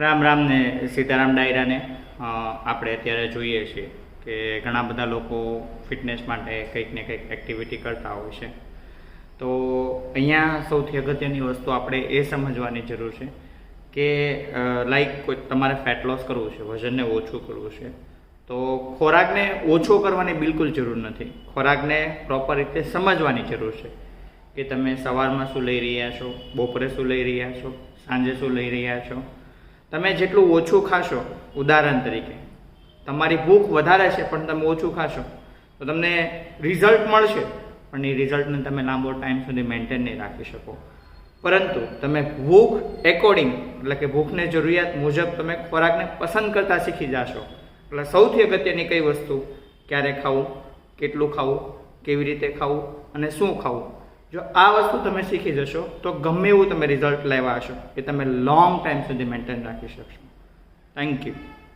રામ રામ ને સીતારામ ડાયરાને આપણે અત્યારે જોઈએ છીએ કે ઘણા બધા લોકો ફિટનેસ માટે કંઈક ને કંઈક એક્ટિવિટી કરતા હોય છે. તો અહીંયા સૌથી અગત્યની વસ્તુ આપણે એ સમજવાની જરૂર છે કે લાઈક કોઈ તમારે ફેટ લોસ કરવું છે, વજનને ઓછું કરવું છે, તો ખોરાકને ઓછો કરવાની બિલકુલ જરૂર નથી. ખોરાકને પ્રોપર રીતે સમજવાની જરૂર છે કે તમે સવારમાં શું લઈ રહ્યા છો, બપોરે શું લઈ રહ્યા છો, સાંજે શું લઈ રહ્યા છો તમે જેટલું ઓછું ખાશો, ઉદાહરણ તરીકે, તમારી ભૂખ વધારે છે, પણ તમે ઓછું ખાશો, તો તમને રિઝલ્ટ મળશે, પણ એ રિઝલ્ટને તમે લાંબો ટાઈમ સુધી મેન્ટેન નહીં રાખી શકો. પરંતુ તમે ભૂખ એકોર્ડિંગ એટલે કે ભૂખને જરૂરિયાત મુજબ તમે ખોરાકને પસંદ કરતા શીખી જશો. એટલે સૌથી અગત્યની કઈ વસ્તુ? ક્યારે ખાવું, કેટલું ખાવું, કેવી રીતે ખાવું અને શું ખાવું? જો આ વસ્તુ તમે શીખી જશો, તો ગમે એવું તમે રિઝલ્ટ લેવા હશો એ તમે લોંગ ટાઈમ સુધી મેન્ટેન રાખી શકશો. Thank you